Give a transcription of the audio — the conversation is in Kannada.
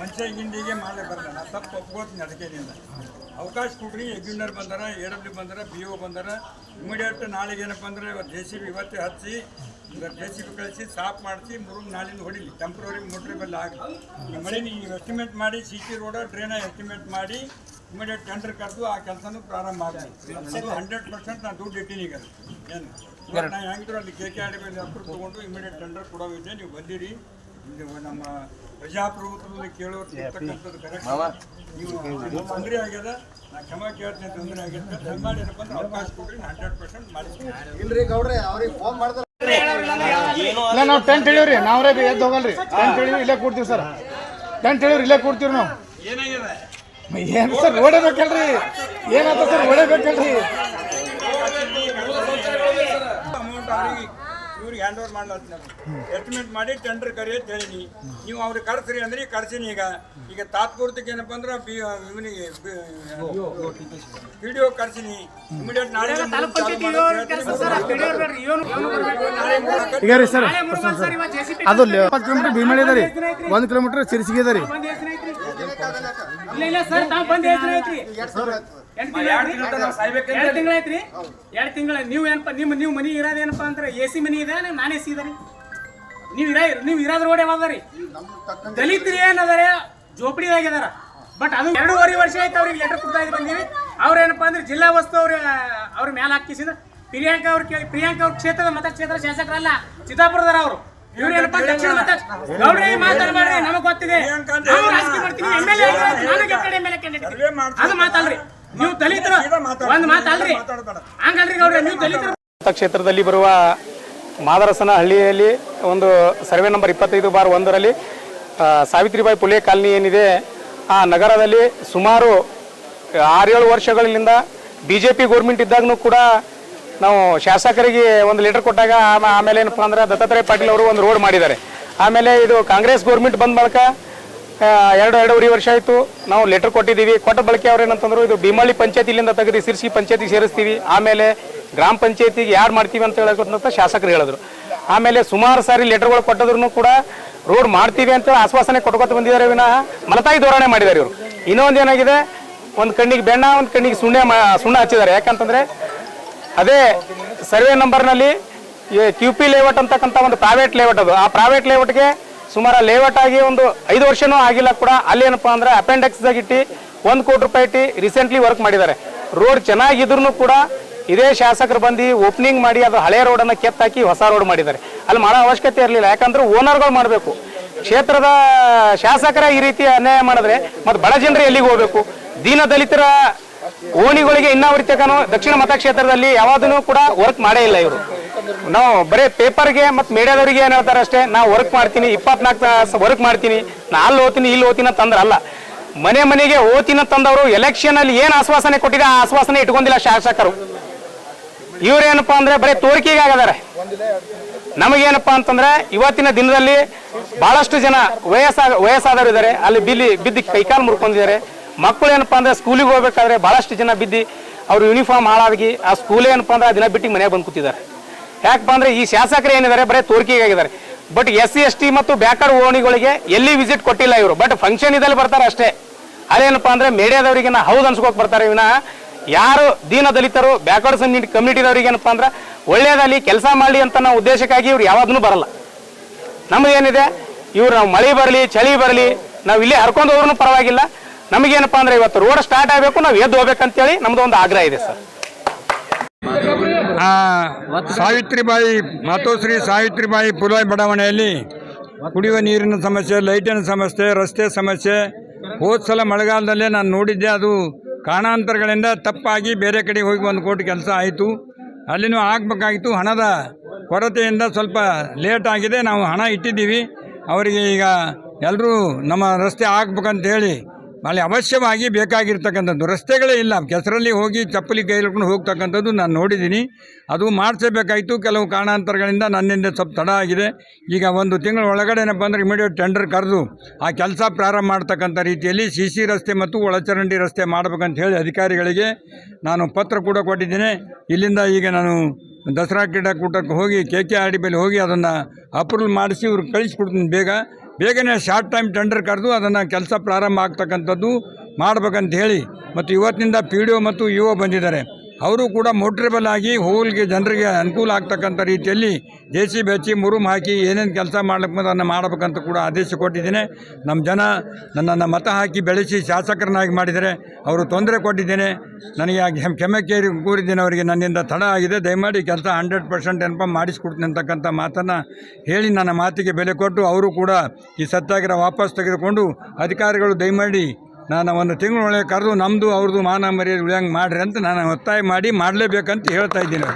ಮನುಷ್ಯ ಹಿಂದಿಗೆ ಮಾಡಲೇ ಬರಲ್ಲ ನಾ ತಪ್ಪು ಒಪ್ಕೋತೀನಿ ಅದಕ್ಕೇನಿಲ್ಲ. ಅವಕಾಶ ಕೊಡ್ರಿ ಎಗ್ಯುನರ್ ಬಂದಾರ ಎ ಡಬ್ಲ್ಯೂ ಬಂದಾರ ಬಿ ಒ ಬಂದಾರ. ಇಮಿಡಿಯೇಟ್ ನಾಳೆಗೆ ಏನಪ್ಪ ಅಂದ್ರೆ ಇವತ್ತು ಜೆ ಸಿ ಬಿ ಇವತ್ತೇ ಹಚ್ಚಿ ಇವತ್ತು ಜೆ ಸಿ ಬಿ ಕಳಿಸಿ ಸಾಫ್ ಮಾಡಿಸಿ ಮುರುಗ್ ನಾಳಿಂದ ಹೊಡಿಲಿ. ಟೆಂಪ್ರವರಿ ಮೋಟ್ರೇಬಲ್ ಆಗಲಿ. ಈ ಮಳೆ ನೀವು ಎಸ್ಟಿಮೇಟ್ ಮಾಡಿ C C road drain estimate ಮಾಡಿ ಇಮಿಡಿಯೇಟ್ ಟೆಂಡರ್ ಕರೆದು ಆ ಕೆಲಸನೂ ಪ್ರಾರಂಭ ಮಾಡಿ ಹಂಡ್ರೆಡ್ ಪರ್ಸೆಂಟ್ ನಾನು ದುಡ್ಡು ಇಟ್ಟೀನಿ ಈಗ. ಏನು? ನಾನು ಹೆಂಗಿದ್ರು ಅಲ್ಲಿ ಕೆ ಕೆ ಆರ್ ಡಿ ಮೇಲೆ ಅಪ್ರೂವ್ ತೊಗೊಂಡು ಇಮಿಡಿಯೇಟ್ ಟೆಂಡರ್ ಕೊಡೋವಿದೆ ನೀವು ಬಂದಿರಿ. ಇದು ನಮ್ಮ ಪ್ರಜಾಪ್ರಭುತ್ವದಲ್ಲಿ ಕೇಳೋರ್ತಕ್ಕಂಥದ್ದು ಕರೆಕ್ಟ್ ನೀವು ತೊಂದರೆ ಆಗ್ಯದ ನಾ ಕ್ಷಮ ಕೇಳ್ತೀನಿ ತೊಂದರೆ ಆಗ್ಯದ ದಯಮಾಡಿ ಏನಪ್ಪ ಅಂದ್ರೆ ಅವಕಾಶ ಕೊಡ್ರಿ ಹಂಡ್ರೆಡ್ ಪರ್ಸೆಂಟ್ ಮಾಡಿಸ್ತೀನಿ. ಇಲ್ರಿ ಗೌಡ್ರೆ ಅವ್ರಿಗೆ ಫೋನ್ ಮಾಡಿದ್ರೆ ಇಲ್ಲ ನಾವು ಟೆಂಟ್ ಹೇಳಿವ್ರಿ ನಾವ್ರೇ ಎದ್ದು ಹೋಗಲ್ರಿ. ಟೆಂಟ್ ಹೇಳಿ ಇಲ್ಲೇ ಕೂಡ್ತೀವಿ ಸರ್. ಟೆಂಟ್ ಹೇಳಿವ್ರಿ ಇಲ್ಲೇ ಕೂಡ್ತೀವಿ ನಾವು. ಏನಾಗಿದೆ? ಏನು ಸರ್ ಓಡಬೇಕಲ್ರಿ. ಏನಾಯ್ತು ಸರ್ ಓಡಬೇಕಲ್ರಿ ಅಮೌಂಟ್ ಅವ್ರಿಗೆ ಇವ್ರಿಗೆ ಹ್ಯಾಂಡ್ ಓವರ್ ಮಾಡ್ಲತ್ತೀನಿ ಎಸ್ಟಿಮೇಟ್ ಮಾಡಿ ಟೆಂಡರ್ ಕರಿ ಅಂತ ಹೇಳೀನಿ ನೀವು ಅವ್ರಿಗೆ ಕರೆಸ್ರಿ ಅಂದ್ರೆ ಕರ್ಸೀನಿ ಈಗ. ಈಗ ತಾತ್ಪೂರ್ತಿಗೆ ಏನಪ್ಪ ಅಂದ್ರೆ ಬಿ ಇವನಿಗೆ ವಿಡಿಯೋ ಕರ್ಸೀನಿ. ಇಮಿಡಿಯೇಟ್ ನಾಳೆ ಈಗ ರೀ ಸರ್ ಅದು ಇಪ್ಪತ್ತು ಕಿಲೋಮೀಟರ್ ಭೀಮಳಿ ಅದ ರೀ. ಒಂದು ಕಿಲೋಮೀಟರ್ ಸಿರ್ಸಿಗೆ ಅದ ರೀ. ಇಲ್ಲ ಇಲ್ಲ ಸರ್ ತಾವ್ ಬಂದ್ ಹೇಳ್ತೀರಿ ಐತ್ರಿ ಎರಡು ತಿಂಗಳ ಐತ್ರಿ ಎರಡು ತಿಂಗಳ ನೀವು ಏನಪ್ಪ ನಿಮ್ಮ ನೀವು ಮನಿ ಇರೋದೇನಪ್ಪ ಅಂದ್ರೆ ಎ ಸಿ ಮನಿ ಇದೆ ನಾನ್ ಎ ಸಿ ಇದೆ ರೀ ನೀವು ಇರ ನೀವು ಇರೋದ್ರ ರೋಡ್ ಯಾವ್ದಾರಿ ರೀ ದಲಿತರು ಏನದಾರೆ? ಜೋಪಡಿದಾಗಿದಾರ. ಬಟ್ ಅದು ಎರಡೂವರೆ ವರ್ಷ ಆಯ್ತು ಅವ್ರಿಗೆ ಲೆಟರ್ ಕೊಡ್ತಾ ಇದ್ದು ಬಂದೀವಿ ಅವ್ರೇನಪ್ಪ ಅಂದ್ರೆ ಜಿಲ್ಲಾ ವಸ್ತು ಅವ್ರ ಅವ್ರ ಮೇಲೆ ಹಾಕಿಸಿದ. ಪ್ರಿಯಾಂಕ ಅವ್ರ ಕೇಳಿ ಪ್ರಿಯಾಂಕಾ ಅವ್ರ ಕ್ಷೇತ್ರದ ಮತಕ್ಷೇತ್ರ ಶಾಸಕರಲ್ಲ ಚಿತ್ತಾಪುರದರ ಅವರು ಇವ್ರು ಏನಪ್ಪ ದಕ್ಷಿಣ ಗೌಡ್ರಿ ಮಾಡ್ರಿ ನಮಗ್ ಗೊತ್ತಿದೆ. ನಾವು ರಾಜಕೀಯ ಮಾಡ್ತೀವಿ. ಎಂ ಎಲ್ ಎ ನನಗೆ ಕಡೆ ಎಂ ಎಲ್. ಅದು ಮಾತಲ್ರಿ. ನೀವು ದಲಿತರು ಮಾತಾಡು. ಒಂದ್ ಮಾತಲ್ರಿ. ಹಂಗಲ್ರಿ ಗೌಡ್ರಿ ನೀವು ದಲಿತರು ಕ್ಷೇತ್ರದಲ್ಲಿ ಬರುವ ಮಾದರಸನ ಹಳ್ಳಿಯಲ್ಲಿ ಒಂದು ಸರ್ವೆ ನಂಬರ್ ಇಪ್ಪತ್ತೈದು ಬಾರ್ ಒಂದರಲ್ಲಿ ಸಾವಿತ್ರಿಬಾಯಿ ಪುಲೆ ಕಾಲನಿ ಏನಿದೆ ಆ ನಗರದಲ್ಲಿ ಸುಮಾರು ಆರೇಳು ವರ್ಷಗಳಿಂದ ಬಿ ಜೆ ಪಿ ಗೌರ್ಮೆಂಟ್ ಇದ್ದಾಗೂ ಕೂಡ ನಾವು ಶಾಸಕರಿಗೆ ಒಂದು ಲೆಟರ್ ಕೊಟ್ಟಾಗ ಆಮ- ಆಮೇಲೆ ಏನಪ್ಪ ಅಂದ್ರೆ ದತ್ತಾತ್ರೇಯ ಪಾಟೀಲ್ ಅವರು ಒಂದು ರೋಡ್ ಮಾಡಿದ್ದಾರೆ. ಆಮೇಲೆ ಇದು ಕಾಂಗ್ರೆಸ್ ಗೌರ್ಮೆಂಟ್ ಬಂದ ಬಳಿಕ ಎರಡು ಎರಡೂವರೆ ವರ್ಷ ಆಯಿತು. ನಾವು ಲೆಟರ್ ಕೊಟ್ಟಿದ್ದೀವಿ. ಕೊಟ್ಟ ಬಳಕೆ ಅವ್ರು ಏನಂತಂದ್ರು, ಇದು ಭೀಮಳ್ಳಿ ಪಂಚಾಯತಿಲಿಂದ ತೆಗೆದು ಸಿರ್ಸಿ ಪಂಚಾಯತಿಗೆ ಸೇರಿಸ್ತೀವಿ. ಆಮೇಲೆ ಗ್ರಾಮ ಪಂಚಾಯತಿಗೆ ಯಾರು ಮಾಡ್ತೀವಿ ಅಂತ ಹೇಳಕ್ಕಂತ ಶಾಸಕರು ಹೇಳಿದ್ರು. ಆಮೇಲೆ ಸುಮಾರು ಸಾರಿ ಲೆಟರ್ಗಳು ಕೊಟ್ಟದ್ರು ಕೂಡ ರೋಡ್ ಮಾಡ್ತೀವಿ ಅಂತ ಆಶ್ವಾಸನೆ ಕೊಟ್ಕೊತ ಬಂದಿದ್ದಾರೆ ವಿನಃ ಮಲತಾಯಿ ಧೋರಣೆ ಮಾಡಿದ್ದಾರೆ ಇವರು. ಇನ್ನೊಂದು ಏನಾಗಿದೆ? ಒಂದು ಕಣ್ಣಿಗೆ ಬೆಣ್ಣ, ಒಂದು ಕಣ್ಣಿಗೆ ಸುಣ್ಣ ಸುಣ್ಣ ಹಚ್ಚಿದ್ದಾರೆ. ಯಾಕಂತಂದ್ರೆ ಅದೇ ಸರ್ವೆ ನಂಬರ್ನಲ್ಲಿ ಕ್ಯೂ ಪಿ ಲೇಔಟ್ ಅಂತಕ್ಕಂಥ ಒಂದು ಪ್ರೈವೇಟ್ ಲೇಔಟ್ ಅದು. ಆ ಪ್ರೈವೇಟ್ ಲೇಔಟ್ಗೆ ಸುಮಾರು ಲೇಔಟ್ ಆಗಿ ಒಂದು ಐದು ವರ್ಷನೂ ಆಗಿಲ್ಲ ಕೂಡ. ಅಲ್ಲಿ ಏನಪ್ಪ ಅಂದ್ರೆ ಅಪೆಂಡೆಕ್ಸ್ದಾಗ ಇಟ್ಟು ಒಂದು ಕೋಟಿ ರೂಪಾಯಿ ಇಟ್ಟು ರೀಸೆಂಟ್ಲಿ ವರ್ಕ್ ಮಾಡಿದ್ದಾರೆ. ರೋಡ್ ಚೆನ್ನಾಗಿದ್ರು ಕೂಡ ಇದೇ ಶಾಸಕರು ಬಂದು ಓಪನಿಂಗ್ ಮಾಡಿ ಅದು ಹಳೆ ರೋಡನ್ನು ಕೆತ್ತಾಕಿ ಹೊಸ ರೋಡ್ ಮಾಡಿದ್ದಾರೆ. ಅಲ್ಲಿ ಮಾಡೋ ಅವಶ್ಯಕತೆ ಇರಲಿಲ್ಲ. ಯಾಕಂದ್ರೆ ಓನರ್ಗಳು ಮಾಡಬೇಕು. ಕ್ಷೇತ್ರದ ಶಾಸಕರ ಈ ರೀತಿ ಅನ್ಯಾಯ ಮಾಡಿದ್ರೆ ಮತ್ತು ಬಡ ಜನರು ಎಲ್ಲಿಗೆ ಹೋಗಬೇಕು? ದೀನ ದಲಿತರ ಓಣಿಗಳಿಗೆ ಇನ್ನಾವರಿತಕನು ದಕ್ಷಿಣ ಮತಕ್ಷೇತ್ರದಲ್ಲಿ ಯಾವಾದನು ಕೂಡ ವರ್ಕ್ ಮಾಡೇ ಇಲ್ಲ ಇವರು. ನಾವು ಬರೀ ಪೇಪರ್ಗೆ ಮತ್ತು ಮೀಡಿಯಾದವರಿಗೆ ಏನು ಹೇಳ್ತಾರೆ ಅಷ್ಟೇ ನಾ ವರ್ಕ್ ಮಾಡ್ತೀನಿ ಇಪ್ಪತ್ನಾಲ್ಕು ವರ್ಕ್ ಮಾಡ್ತೀನಿ, ನಾ ಅಲ್ಲಿ ಓದ್ತೀನಿ, ಇಲ್ಲಿ ಓದ್ತೀನಿ ತಂದ್ರ ಅಲ್ಲ. ಮನೆ ಮನೆಗೆ ಓದಿನ ತಂದವರು ಎಲೆಕ್ಷನ್ ಅಲ್ಲಿ ಏನು ಆಶ್ವಾಸನೆ ಕೊಟ್ಟಿದೆ, ಆ ಆಶ್ವಾಸನೆ ಇಟ್ಕೊಂಡಿಲ್ಲ ಶಾಸಕರು. ಇವ್ರೇನಪ್ಪಾ ಅಂದ್ರೆ ಬರೀ ತೋರಿಕೆಗೆ ಆಗದಾರೆ. ನಮಗೇನಪ್ಪಾ ಅಂತಂದ್ರೆ ಇವತ್ತಿನ ದಿನದಲ್ಲಿ ಬಹಳಷ್ಟು ಜನ ವಯಸ್ಸಾದ ವಯಸ್ಸಾದವರು ಇದ್ದಾರೆ ಅಲ್ಲಿ ಬಿಲ್ಲಿ ಬಿದ್ದು ಕೈಕಾಲು ಮುರ್ಕೊಂಡಿದ್ದಾರೆ. ಮಕ್ಕಳು ಏನಪ್ಪ ಅಂದ್ರೆ ಸ್ಕೂಲಿಗೆ ಹೋಗ್ಬೇಕಾದ್ರೆ ಬಹಳಷ್ಟು ಜನ ಬಿದ್ದು ಅವ್ರ ಯೂನಿಫಾರ್ಮ್ ಹಾಳಾಗಿ ಆ ಸ್ಕೂಲ್ ಏನಪ್ಪ ಅಂದ್ರೆ ಆ ದಿನ ಬಿಟ್ಟು ಮನೆಗೆ ಬಂದು ಕೂತಿದ್ದಾರೆ. ಯಾಕಪ್ಪ ಅಂದ್ರೆ ಈ ಶಾಸಕರು ಏನಿದ್ದಾರೆ, ಬರೀ ತೋರಿಕೆಗಾಗಿದ್ದಾರೆ but S C S T ಮತ್ತು ಬ್ಯಾಕರ್ ಓಣಿಗಳಿಗೆ ಎಲ್ಲಿ ವಿಸಿಟ್ ಕೊಟ್ಟಿಲ್ಲ ಇವರು. ಬಟ್ ಫಂಕ್ಷನ್ ಇದಲ್ಲಿ ಬರ್ತಾರೆ ಅಷ್ಟೇ. ಅದೇನಪ್ಪ ಅಂದ್ರೆ ಮೀಡಿಯಾದವರಿಗೆ ಹೌದು ಅನ್ಸ್ಕೋಕ್ ಬರ್ತಾರೆ. ಇವನ ಯಾರು ದೀನ ದಲಿತರು ಬ್ಯಾಕ್ವರ್ಡ್ಸ್ ಕಮ್ಯುನಿಟಿದವ್ರಿಗೆ ಏನಪ್ಪ ಅಂದ್ರೆ ಒಳ್ಳೇದಲ್ಲಿ ಕೆಲಸ ಮಾಡಲಿ ಅಂತ ನಾವು ಉದ್ದೇಶಕ್ಕಾಗಿ ಇವ್ರು ಯಾವಾಗೂ ಬರಲ್ಲ. ನಮಗೇನಿದೆ ಇವ್ರು ನಾವು ಮಳೆ ಬರಲಿ, ಚಳಿ ಬರಲಿ, ನಾವು ಇಲ್ಲೇ ಹರ್ಕೊಂಡು ಹೋದ್ರೂ ಪರವಾಗಿಲ್ಲ. ನಮಗೇನಪ್ಪ ಅಂದ್ರೆ ಇವತ್ತು ರೋಡ್ ಸ್ಟಾರ್ಟ್ ಆಗಬೇಕು, ನಾವು ಎದ್ದು ಹೋಗ್ಬೇಕಂತೇಳಿ ನಮ್ದು ಒಂದು ಆಗ್ರಹ ಇದೆ ಸರ್. ಸಾವಿತ್ರಿಬಾಯಿ ಮಾತೋಶ್ರೀ, ಸಾವಿತ್ರಿಬಾಯಿ ಪುಲಾಯ್ ಬಡಾವಣೆಯಲ್ಲಿ ಕುಡಿಯುವ ನೀರಿನ ಸಮಸ್ಯೆ, ಲೈಟಿನ ಸಮಸ್ಯೆ, ರಸ್ತೆ ಸಮಸ್ಯೆ, ಹೋದ ಸಲ ಮಳೆಗಾಲದಲ್ಲೇ ನಾನು ನೋಡಿದ್ದೆ ಅದು ಕಾರಣಾಂತರಗಳಿಂದ ತಪ್ಪಾಗಿ ಬೇರೆ ಕಡೆ ಹೋಗಿ ಒಂದು ಕೋಟಿ ಕೆಲಸ ಆಯಿತು. ಅಲ್ಲಿನೂ ಆಗಬೇಕಾಗಿತ್ತು, ಹಣದ ಕೊರತೆಯಿಂದ ಸ್ವಲ್ಪ ಲೇಟ್ ಆಗಿದೆ, ನಾವು ಹಣ ಇಟ್ಟಿದ್ದೀವಿ. ಅವರಿಗೆ ಈಗ ಎಲ್ಲರೂ ನಮ್ಮ ರಸ್ತೆ ಆಗ್ಬೇಕಂತ ಹೇಳಿ ಅಲ್ಲಿ ಅವಶ್ಯವಾಗಿ ಬೇಕಾಗಿರ್ತಕ್ಕಂಥದ್ದು ರಸ್ತೆಗಳೇ ಇಲ್ಲ. ಕೆಸರಲ್ಲಿ ಹೋಗಿ ಚಪ್ಪಲಿ ಕೈ ಹಿಡ್ಕೊಂಡು ಹೋಗ್ತಕ್ಕಂಥದ್ದು ನಾನು ನೋಡಿದ್ದೀನಿ. ಅದು ಮಾಡಿಸಬೇಕಾಯಿತು. ಕೆಲವು ಕಾರಣಾಂತರಗಳಿಂದ ನನ್ನಿಂದ ಸ್ವಲ್ಪ ತಡ ಆಗಿದೆ. ಈಗ ಒಂದು ತಿಂಗಳ ಒಳಗಡೆ ಏನಪ್ಪ ಅಂದರೆ ಇಮಿಡಿಯೇಟ್ ಟೆಂಡರ್ ಕರೆದು ಆ ಕೆಲಸ ಪ್ರಾರಂಭ ಮಾಡ್ತಕ್ಕಂಥ ರೀತಿಯಲ್ಲಿ ಸಿ ಸಿ ರಸ್ತೆ ಮತ್ತು ಒಳಚರಂಡಿ ರಸ್ತೆ ಮಾಡಬೇಕಂತ ಹೇಳಿ ಅಧಿಕಾರಿಗಳಿಗೆ ನಾನು ಪತ್ರ ಕೂಡ ಕೊಟ್ಟಿದ್ದೇನೆ. ಇಲ್ಲಿಂದ ಈಗ ನಾನು ದಸರಾ ಕ್ರೀಡಾಕೂಟಕ್ಕೆ ಹೋಗಿ ಕೆ ಕೆ ಆರ್ ಡಿ ಮೇಲೆ ಹೋಗಿ ಅದನ್ನು ಅಪ್ರೂವಲ್ ಮಾಡಿಸಿ ಇವ್ರಿಗೆ ಕಳಿಸ್ಕೊಡ್ತೀನಿ ಬೇಗ. ಬೇಗನೆ ಶಾರ್ಟ್ ಟೈಮ್ ಟೆಂಡರ್ ಕರೆದು ಅದನ್ನು ಕೆಲಸ ಪ್ರಾರಂಭ ಆಗ್ತಕ್ಕಂಥದ್ದು ಮಾಡ್ಬೇಕಂತ ಹೇಳಿ. ಮತ್ತು ಇವತ್ತಿನಿಂದ ಪಿ ಡಿ ಒ ಮತ್ತು ಇ ಒ ಬಂದಿದ್ದಾರೆ. ಅವರು ಕೂಡ ಮೋಟ್ರೇಬಲ್ ಆಗಿ ಹೋಲ್ಗೆ ಜನರಿಗೆ ಅನುಕೂಲ ಆಗ್ತಕ್ಕಂಥ ರೀತಿಯಲ್ಲಿ ಜೆ ಸಿ ಬಿ ಹಚ್ಚಿ ಮುರುಮ್ ಹಾಕಿ ಏನೇನು ಕೆಲಸ ಮಾಡ್ಲಿಕ್ಕೆ ಅದನ್ನು ಮಾಡಬೇಕಂತ ಕೂಡ ಆದೇಶ ಕೊಟ್ಟಿದ್ದೇನೆ. ನಮ್ಮ ಜನ ನನ್ನನ್ನು ಮತ ಹಾಕಿ ಬೆಳೆಸಿ ಶಾಸಕರನ್ನಾಗಿ ಮಾಡಿದರೆ ಅವರು ತೊಂದರೆ ಕೊಟ್ಟಿದ್ದೇನೆ. ನನಗೆ ಆ ಕ್ಷಮೆ ಕೇರಿ ಕೂರಿದ್ದೇನೆ ಅವರಿಗೆ. ನನ್ನಿಂದ ತಡ ಆಗಿದೆ. ದಯಮಾಡಿ ಕೆಲಸ ಹಂಡ್ರೆಡ್ ಪರ್ಸೆಂಟ್ ಏನಪ್ಪ ಮಾಡಿಸ್ಕೊಡ್ತೀನಿ ಅಂತಕ್ಕಂಥ ಮಾತನ್ನು ಹೇಳಿ ನನ್ನ ಮಾತಿಗೆ ಬೆಲೆ ಕೊಟ್ಟು ಅವರು ಕೂಡ ಈ ಸತ್ಯಾಗ್ರಹ ವಾಪಸ್ ತೆಗೆದುಕೊಂಡು ಅಧಿಕಾರಿಗಳು ದಯಮಾಡಿ ನಾನು ಒಂದು ತಿಂಗಳೊಳಗೆ ಕರೆದು ನಮ್ಮದು ಅವ್ರದ್ದು ಮಾನ ಮರ್ಯಾದೆ ಉಳಿಯಂಗೆ ಮಾಡ್ರಿ ಅಂತ ನಾನು ಒತ್ತಾಯ ಮಾಡಿ ಮಾಡಲೇಬೇಕಂತ ಹೇಳ್ತಾ ಇದ್ದೀನಿ.